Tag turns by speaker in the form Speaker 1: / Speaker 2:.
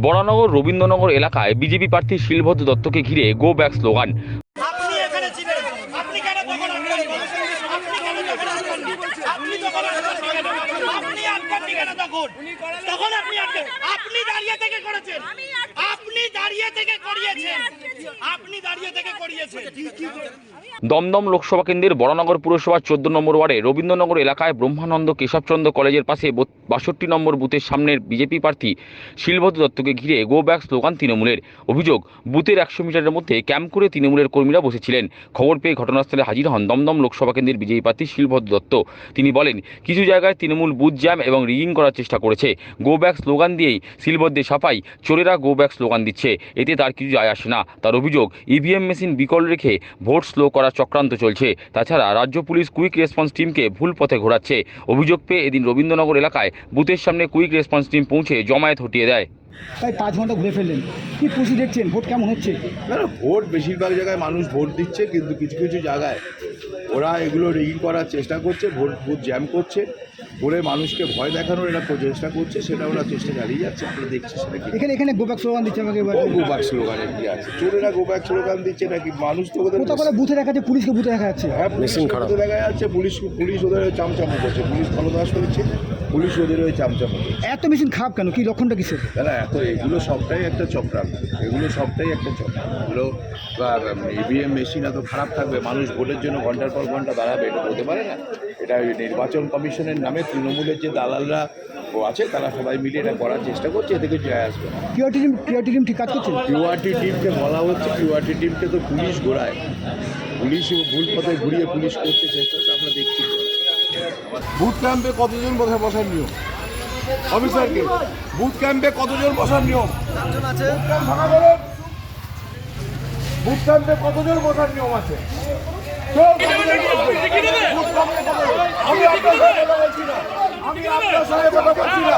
Speaker 1: বরানগর রবীন্দ্রনগর এলাকায় বিজেপি প্রার্থী শিলভদ্র দত্তকে ঘিরে গো ব্যাক স্লোগান
Speaker 2: আপনি দাঁড়িয়ে থেকে করেছেন। আপনি দাঁড়িয়ে থেকে করিয়েছেন।
Speaker 1: দমদম লোকসভা কেন্দ্রের বরানগর পুরসভার চোদ্দ নম্বর ওয়ার্ডে রবীন্দ্রনগর এলাকায় ব্রহ্মানন্দ কেশবচন্দ্র কলেজের পাশে বাষট্টি নম্বর বুথের সামনের বিজেপি প্রার্থী শিলভদ্র দত্তকে ঘিরে গো ব্যাক স্লোগান তৃণমূলের। অভিযোগ, বুথের একশো মিটারের মধ্যে ক্যাম্প করে তৃণমূলের কর্মীরা বসেছিলেন। খবর পেয়ে ঘটনাস্থলে হাজির হন দমদম লোকসভা কেন্দ্রের বিজেপি প্রার্থী শিলভদ্র দত্ত। তিনি বলেন, কিছু জায়গায় তৃণমূল বুথ জ্যাম এবং রিগিং করার চেষ্টা করেছে। গো ব্যাক স্লোগান দিয়েই শিলভদ্রে সাফাই, চোরেরা গো ব্যাক স্লোগান দিচ্ছে। এতে তার কিছু যায় আসে না। তার অভিযোগ ইভিএম মেশিন বিকল রেখে ভোট স্লো করার চক্রান্ত চলছে। তাছাড়া রাজ্য পুলিশ কুইক রেসপন্স টিমকে ভুল পথে ঘোরাচ্ছে। অভিযোগ পেয়ে এদিন রবীন্দ্রনগর এলাকায় বুথের সামনে কুইক রেসপন্স টিম পৌঁছে জমায়েত হটিয়ে দেয়।
Speaker 3: তাই পাঁচ ঘণ্টা ঘুরে ফেললেন। কি খুশি দেখছেন? ভোট কেমন হচ্ছে?
Speaker 4: না ভোট বেশিরভাগ জায়গায় মানুষ ভোট দিচ্ছে কিন্তু কিছু কিছু জায়গায় ওরা এগুলো রিগিং করার চেষ্টা করছে ভোট বুথ জ্যাম করছে। করে মানুষকে ভয় দেখানোর এরা চেষ্টা করছে সেটা ওরা চেষ্টা চালিয়ে যাচ্ছে আমরা দেখছি সেটা কি।
Speaker 3: এখানে এখানে গোব্যাক স্লোগান দিচ্ছে আমাকে
Speaker 4: গোব্যাক স্লোগানে কি আছে। চোরেরা গোব্যাক স্লোগান দিচ্ছে নাকি? মানুষ তো ওদের
Speaker 3: কোথাও কোথাও বুথে দেখা যাচ্ছে পুলিশকে বুথে দেখা যাচ্ছে।
Speaker 4: হ্যাঁ পুলিশ ওদের দেখা যাচ্ছে পুলিশ পুলিশ ওদের হয়ে চামচামো করছে। পুলিশ খলদাস করছে পুলিশ ওদের হয়ে চামচামো করছে।
Speaker 3: এত মেশিন খারাপ কেন? কি লক্ষণটা কিসের?
Speaker 4: দাদা এত এগুলো সবটাই একটা চক্রান্ত। এগুলো সবটাই একটা চক্রান্ত। এগুলো ইভিএম মেশিন এত খারাপ থাকবে মানুষ ভোটের জন্য ঘণ্টার পর ঘণ্টা দাঁড়াবে এটা হতে পারে না। এটা নির্বাচন কমিশনের নামে তৃণমূলের যে দালালরা ও আছে তারা সবাই মিলে এটা করার চেষ্টা করছে এতে কিছু যায় আসবে
Speaker 3: কিউআরটি টিম কিউআরটি টিম ঠিক কাজ করছে?
Speaker 4: কিউআরটি টিমকে বলা হচ্ছে কিউআরটি টিমকে তো পুলিশ ঘোরায়। পুলিশ ভুল পথে ঘুরিয়ে পুলিশ করছে চেষ্টা তো আমরা দেখছি। বুথ ক্যাম্পে কতজন বসে বসার নিয়ম? অফিসারকে বুথ ক্যাম্পে কতজন বসার নিয়ম। বুথ ক্যাম্পে কতজন বসার নিয়ম আছে? আমি আপনার সঙ্গে কথা বলছি না আমি আপনার সঙ্গে কথা বলছি না